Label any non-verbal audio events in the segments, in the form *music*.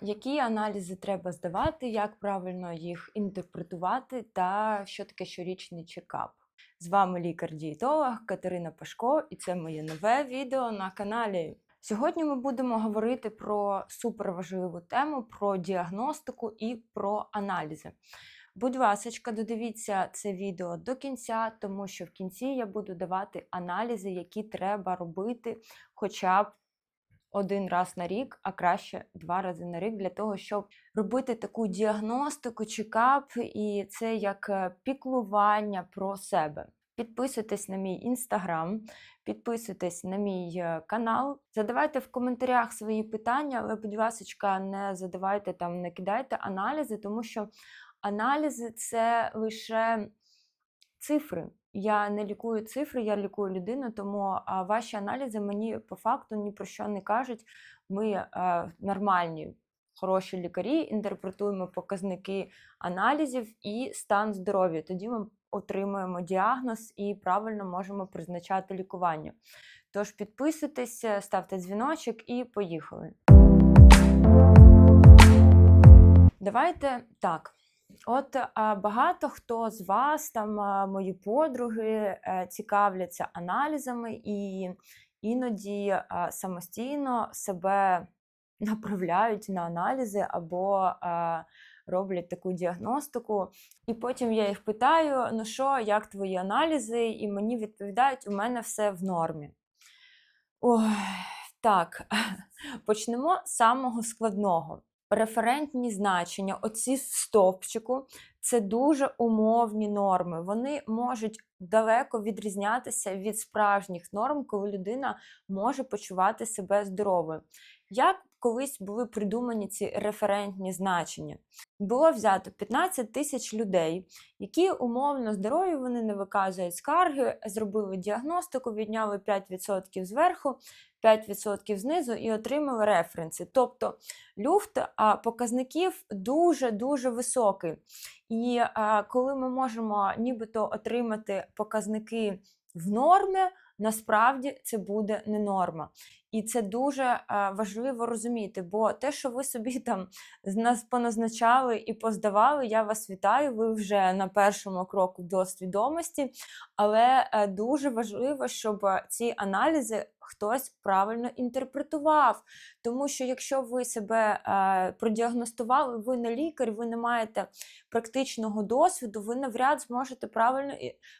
Які аналізи треба здавати, як правильно їх інтерпретувати та що таке щорічний чекап? З вами лікар-дієтолог Катерина Пашко, і це моє нове відео на каналі. Сьогодні ми будемо говорити про суперважливу тему, про діагностику і про аналізи. Будь ласка, додивіться це відео до кінця, тому що в кінці я буду давати аналізи, які треба робити хоча б один раз на рік, а краще два рази на рік, для того, щоб робити таку діагностику, чекап, і це як е, піклування про себе. Підписуйтесь на мій інстаграм, підписуйтесь на мій е, канал, задавайте в коментарях свої питання, але, будь ласка, не задавайте там, не кидайте аналізи, тому що аналізи це лише цифри. Я не лікую цифри, я лікую людину, тому ваші аналізи мені по факту ні про що не кажуть. Ми е, нормальні, хороші лікарі, інтерпретуємо показники аналізів і стан здоров'я. Тоді ми отримуємо діагноз і правильно можемо призначати лікування. Тож підписуйтесь, ставте дзвіночок і поїхали. Давайте так. От багато хто з вас, там мої подруги, е, цікавляться аналізами і іноді самостійно себе направляють на аналізи або роблять таку діагностику. І потім я їх питаю: ну що, як твої аналізи? І мені відповідають, у мене все в нормі. Ой, так, *laughs* почнемо з самого складного. Референтні значення, оці стовпчику, це дуже умовні норми. Вони можуть далеко відрізнятися від справжніх норм, коли людина може почувати себе здоровою. Як колись були придумані ці референтні значення? Було взято 15 тисяч людей, які умовно здорові, вони не виказують скарги, зробили діагностику, відняли 5% зверху, 5% знизу і отримали референси. Тобто люфт показників дуже-дуже високий. І коли ми можемо нібито отримати показники в нормі, насправді це буде не норма. І це дуже а, важливо розуміти, бо те, що ви собі *laughs* там нас поназначали і поздавали, я вас вітаю. Ви вже на першому кроку до свідомості, але е, дуже важливо, щоб ці аналізи хтось правильно інтерпретував. Тому що якщо ви себе е, продіагностували, ви не лікар, ви не маєте практичного досвіду, ви навряд зможете правильно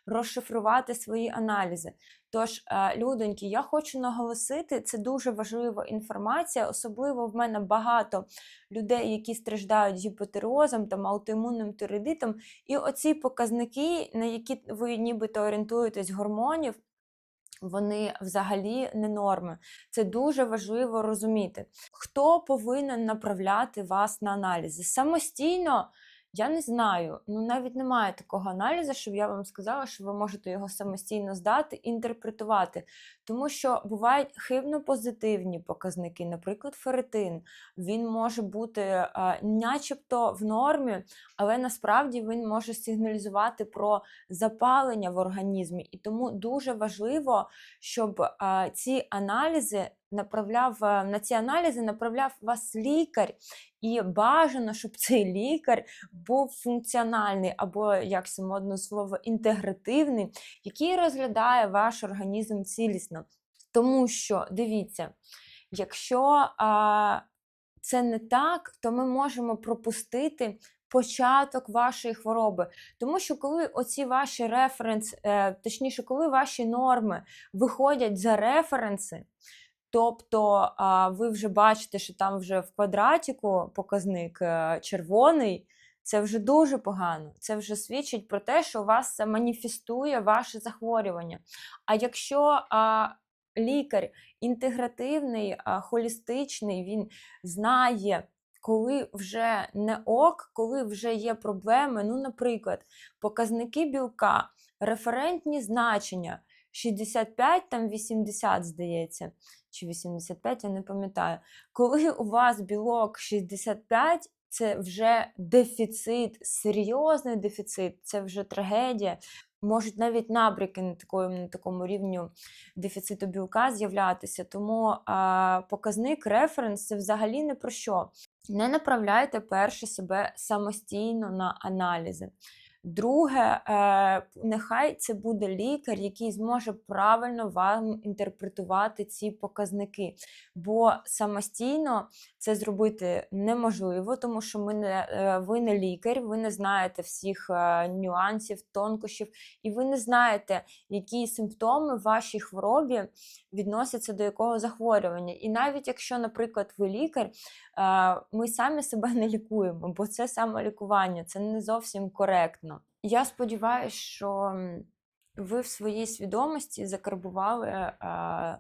розшифрувати свої аналізи. Тож, е, людоньки, я хочу наголосити, це дуже важлива інформація, особливо в мене багато людей, які страждають гіпотерозом, там, аутоімунним тиреїдитом, і оці показники, на які ви нібито орієнтуєтесь гормонів, вони взагалі не норми. Це дуже важливо розуміти. Хто повинен направляти вас на аналізи? Самостійно. Я не знаю, ну навіть немає такого аналізу, щоб я вам сказала, що ви можете його самостійно здати, інтерпретувати. Тому що бувають хибно-позитивні показники, наприклад, ферритин. Він може бути начебто в нормі, але насправді він може сигналізувати про запалення в організмі. І тому дуже важливо, щоб ці аналізи направляв на ці аналізи, направляв вас лікар, і бажано, щоб *laughs* цей лікар був функціональний або, як це модне слово, інтегративний, який розглядає ваш організм цілісно. Тому що, дивіться, якщо а, це не так, то ми можемо пропустити. Початок вашої хвороби. Тому що коли оці ваші референс, е, точніше, коли ваші норми виходять за референси, Тобто ви вже бачите, що там вже в квадратіку показник е, червоний, це вже дуже погано. Це вже свідчить про те, що у вас маніфестує ваше захворювання. А якщо лікар інтегративний, холістичний, він знає, коли вже не ок, коли вже є проблеми, ну, наприклад, показники білка, референтні значення. 65, там 80, здається, чи 85, я не пам'ятаю. Коли у вас білок 65, це вже дефіцит, серйозний дефіцит, це вже трагедія. Можуть навіть набряки на такому, на такому рівню дефіциту білка з'являтися. Тому а, показник референс це взагалі не про що. Не направляйте перше себе самостійно на аналізи. Друге, е, нехай це буде лікар, який зможе правильно вам інтерпретувати ці показники. Бо самостійно це зробити неможливо, тому що ми не, е, ви не лікар, ви не знаєте всіх е, нюансів, тонкощів, і ви не знаєте, які симптоми в вашій хворобі відносяться до якого захворювання. І навіть якщо, наприклад, ви лікар, ми самі себе *laughs* не лікуємо, бо це самолікування, це не зовсім коректно. Я сподіваюся, що ви в своїй свідомості закарбували е,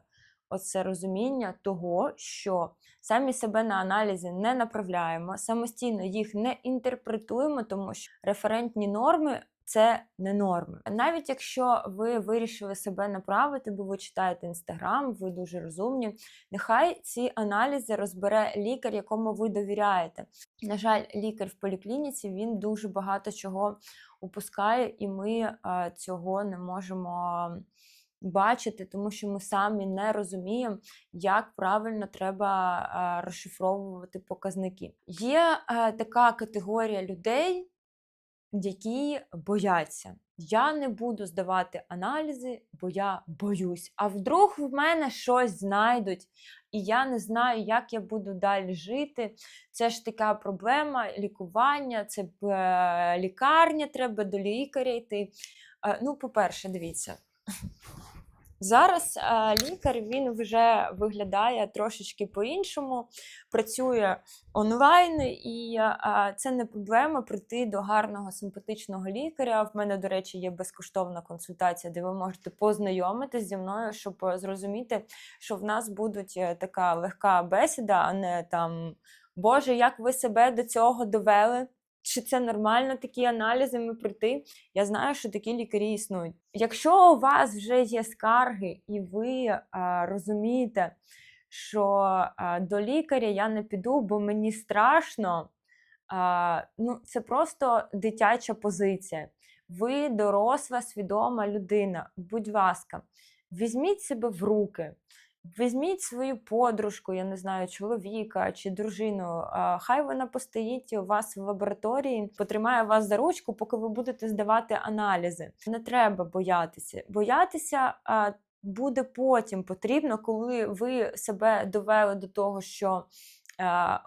оце розуміння того, що самі себе на аналізи не направляємо, самостійно їх не інтерпретуємо, тому що референтні норми. Це не норми. Навіть якщо ви вирішили себе направити, бо ви читаєте інстаграм, ви дуже розумні. Нехай ці аналізи розбере лікар, якому ви довіряєте. На жаль, лікар в поліклініці він дуже багато чого упускає, і ми е, цього не можемо бачити, тому що ми самі не розуміємо, як правильно треба е, розшифровувати показники. Є е, така категорія людей, які бояться. Я не буду здавати аналізи, бо я боюсь. А вдруг в мене щось знайдуть, і я не знаю, як я буду далі жити. Це ж така проблема лікування, це е, лікарня, треба до лікаря йти. Е, Ну, по-перше, дивіться. Зараз е, лікар він вже виглядає трошечки по-іншому, працює онлайн, і е, це не проблема прийти до гарного симпатичного лікаря. В мене, до речі, є безкоштовна консультація, де ви можете познайомитись зі мною, щоб зрозуміти, що в нас будуть е, така легка бесіда, а не там Боже, як ви себе до цього довели. Чи це нормально такі аналізи пройти? Я знаю, що такі лікарі існують. Якщо у вас вже є скарги, і ви а, розумієте, що а, до лікаря я не піду, бо мені страшно, а, ну, це просто дитяча позиція. Ви доросла, свідома людина. Будь ласка, візьміть себе в руки. Візьміть свою подружку, я не знаю, чоловіка чи дружину. Хай вона постоїть у вас в лабораторії, потримає вас за ручку, поки ви будете здавати аналізи. Не треба боятися. Боятися буде потім потрібно, коли ви себе довели до того, що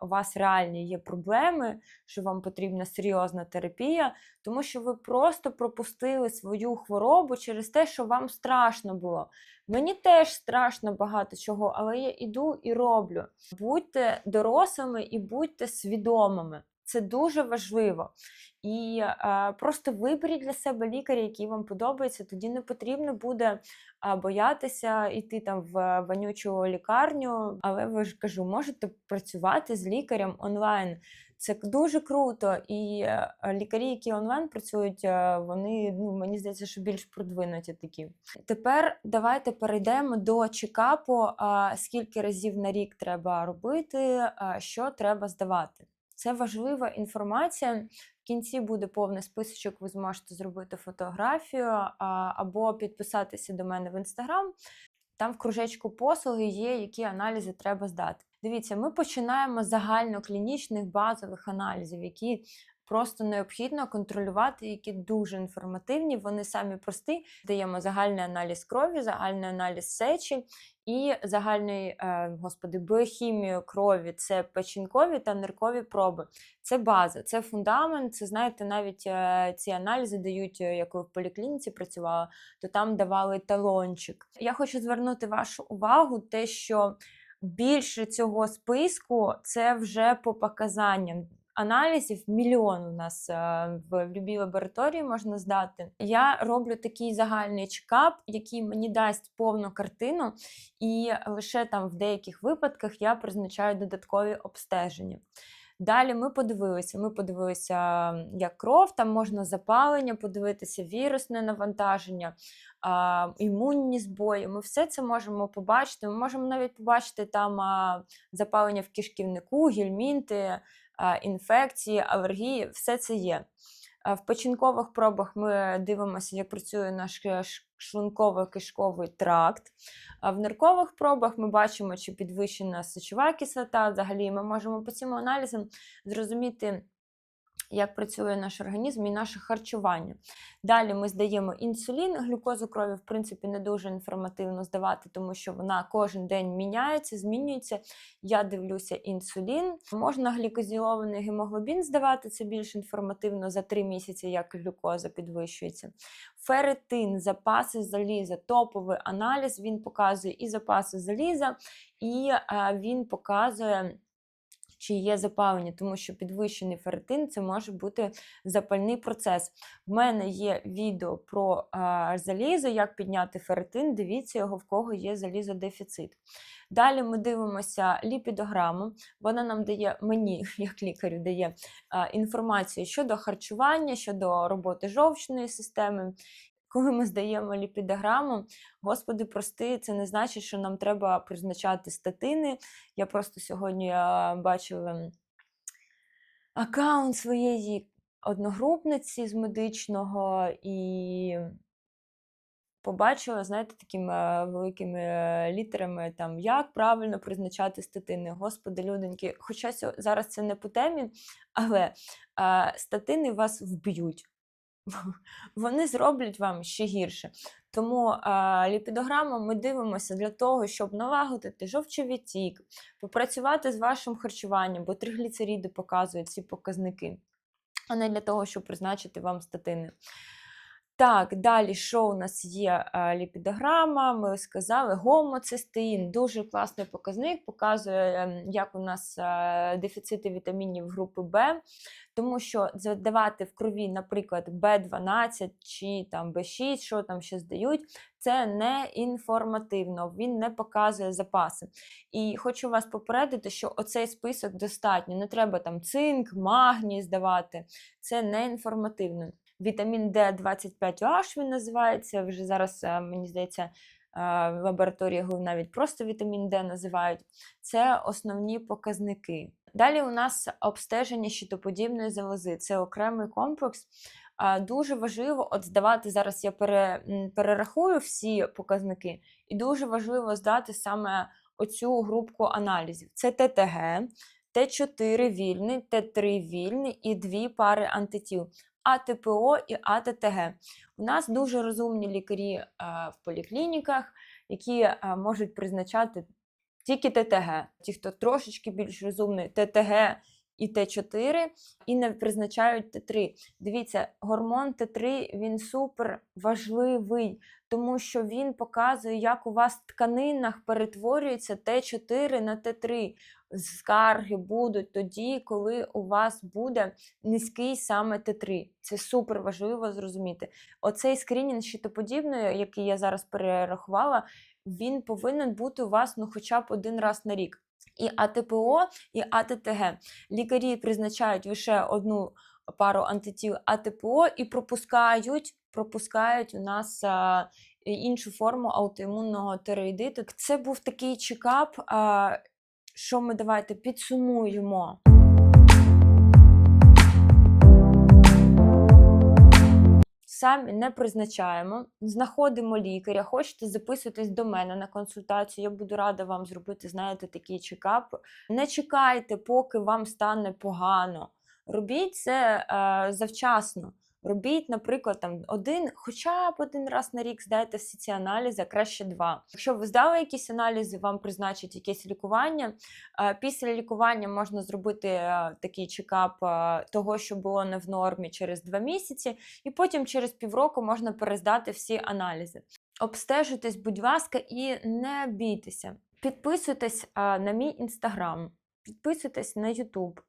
у вас реальні є проблеми, що вам потрібна серйозна терапія, тому що ви просто пропустили свою хворобу через те, що вам страшно було. Мені теж страшно багато чого, але я іду і роблю. Будьте дорослими і будьте свідомими. Це дуже важливо. І е, просто виберіть для себе лікаря, який вам подобається. Тоді не потрібно буде боятися йти там в вонючу лікарню. Але ви ж кажу, можете працювати з лікарем онлайн. Це дуже круто. І е, лікарі, які онлайн працюють, е, вони ну мені здається, що більш продвинуті такі. Тепер давайте перейдемо до чекапу. Скільки разів на рік треба робити, що треба здавати. Це важлива інформація. В кінці буде повний списочок, ви зможете зробити фотографію або підписатися до мене в інстаграм. Там в кружечку послуги є, які аналізи треба здати. Дивіться, ми починаємо з загальноклінічних базових аналізів, які просто необхідно контролювати, які дуже інформативні. Вони самі прості. Даємо загальний аналіз крові, загальний аналіз сечі і загальний, е, господи, біохімію крові це печінкові та ниркові проби. Це база, це фундамент. Це знаєте, навіть е, ці аналізи дають, е, як ви в поліклініці працювала, то там давали талончик. Я хочу звернути вашу увагу, те, що більше цього списку це вже по показанням аналізів мільйон у нас е, в любій лабораторії можна здати. Я роблю такий загальний чекап, який мені дасть повну картину, і лише там в деяких випадках я призначаю додаткові обстеження. Далі ми подивилися. Ми подивилися, як кров, там можна запалення, подивитися вірусне навантаження, імунні збої. Ми все це можемо побачити. Ми можемо навіть побачити там запалення в кишківнику, гельмінти, інфекції, алергії, все це є. В печінкових пробах ми дивимося, як працює наш шлунково-кишковий тракт. В ниркових пробах ми бачимо, чи підвищена сечова кислота. Взагалі ми можемо по цим аналізам зрозуміти, як працює наш організм і наше харчування. Далі ми здаємо інсулін, глюкозу крові, в принципі, не дуже інформативно здавати, тому що вона кожен день міняється, змінюється. Я дивлюся інсулін. Можна глікозілований гемоглобін здавати, це більш інформативно за 3 місяці, як глюкоза підвищується. Феретин, запаси заліза, топовий аналіз. Він показує і запаси заліза, і він показує чи є запалення, тому що підвищений ферритин це може бути запальний процес. В мене є відео про а, залізо, як підняти ферритин. Дивіться його, в кого є залізодефіцит. Далі ми дивимося ліпідограму. Вона нам дає, мені, *laughs* як лікарю, дає а, інформацію щодо харчування, щодо роботи жовчної системи. Коли ми здаємо ліпідограму, господи, прости, це не значить, що нам треба призначати статини. Я просто сьогодні бачила аккаунт своєї одногрупниці з медичного і побачила, знаєте, такими е, великими е, літерами, там, як правильно призначати статини. Господи, люденьки, хоча зараз це не по темі, але статини вас вб'ють. Вони зроблять вам ще гірше. Тому а, ліпідограму ми дивимося для того, щоб налагодити жовчовідтік, попрацювати з вашим харчуванням, бо тригліцеріди показують ці показники, а не для того, щоб призначити вам статини. Так, далі, що у нас є а, ліпідограма? Ми сказали, гомоцистеїн, дуже класний показник, показує, ем, як у нас а, дефіцити вітамінів групи Б, тому що задавати в крові, наприклад, Б12 чи там Б6, що там ще здають, це не інформативно, він не показує запаси. І хочу вас попередити, що оцей список достатньо. Не треба там цинк, магній здавати, це не інформативно. Вітамін D25OH він називається. Вже зараз, е, мені здається, е, в лабораторії його навіть просто вітамін D називають. Це основні показники. Далі у нас обстеження щитоподібної залози. Це окремий комплекс. Дуже важливо от здавати зараз. Я пере, перерахую всі показники, і дуже важливо здати саме оцю групку аналізів. Це ТТГ, Т4 вільний, Т3 вільний і дві пари антитіл. АТПО і АТТГ. У нас дуже розумні лікарі е, в поліклініках, які е, можуть призначати тільки ТТГ. Ті, хто трошечки більш розумний, ТТГ і Т4, і не призначають Т3. Дивіться, гормон Т3 він супер важливий, тому що він показує, як у вас в тканинах перетворюється Т4 на Т3. Скарги будуть тоді, коли у вас буде низький саме Т3. Це супер важливо зрозуміти. Оцей скринінг щитоподібної, який я зараз перерахувала, він повинен бути у вас ну, хоча б один раз на рік. І АТПО, і АТТГ. Лікарі призначають лише одну пару антитіл АТПО і пропускають, пропускають у нас а, іншу форму аутоімунного тиреїдиту. Це був такий чекап. А, що ми давайте підсумуємо. Самі не призначаємо, знаходимо лікаря, хочете записуйтесь до мене на консультацію. Я буду рада вам зробити, знаєте, такий чекап. Не чекайте, поки вам стане погано. Робіть це е, завчасно. Робіть, наприклад, там один, хоча б один раз на рік здайте всі ці аналізи, а краще два. Якщо ви здали якісь аналізи, вам призначать якесь лікування. е, Після лікування можна зробити е, такий чекап е, того, що було не в нормі через два місяці, і потім через півроку можна перездати всі аналізи. Обстежуйтесь, будь ласка, і не бійтеся. Підписуйтесь на мій інстаграм, підписуйтесь на Ютуб,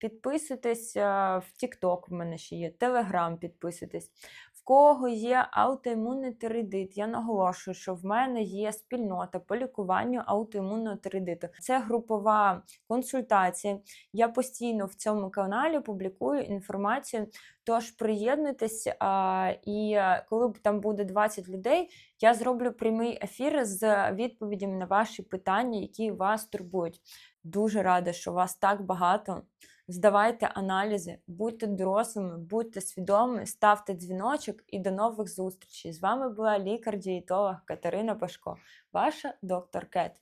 підписуйтесь в Тікток, в мене ще є, Телеграм підписуйтесь. В кого є аутоімунний тиреїдит, я наголошую, що в мене є спільнота по лікуванню аутоімунного тиреїдиту. Це групова консультація. Я постійно в цьому каналі публікую інформацію. Тож приєднуйтесь, і коли б там буде 20 людей, я зроблю прямий ефір з відповідями на ваші питання, які вас турбують. Дуже рада, що вас так багато. Здавайте аналізи, будьте дорослими, будьте свідомими, ставте дзвіночок і до нових зустрічей. З вами була лікар-дієтолог Катерина Пашко, ваша доктор Кет.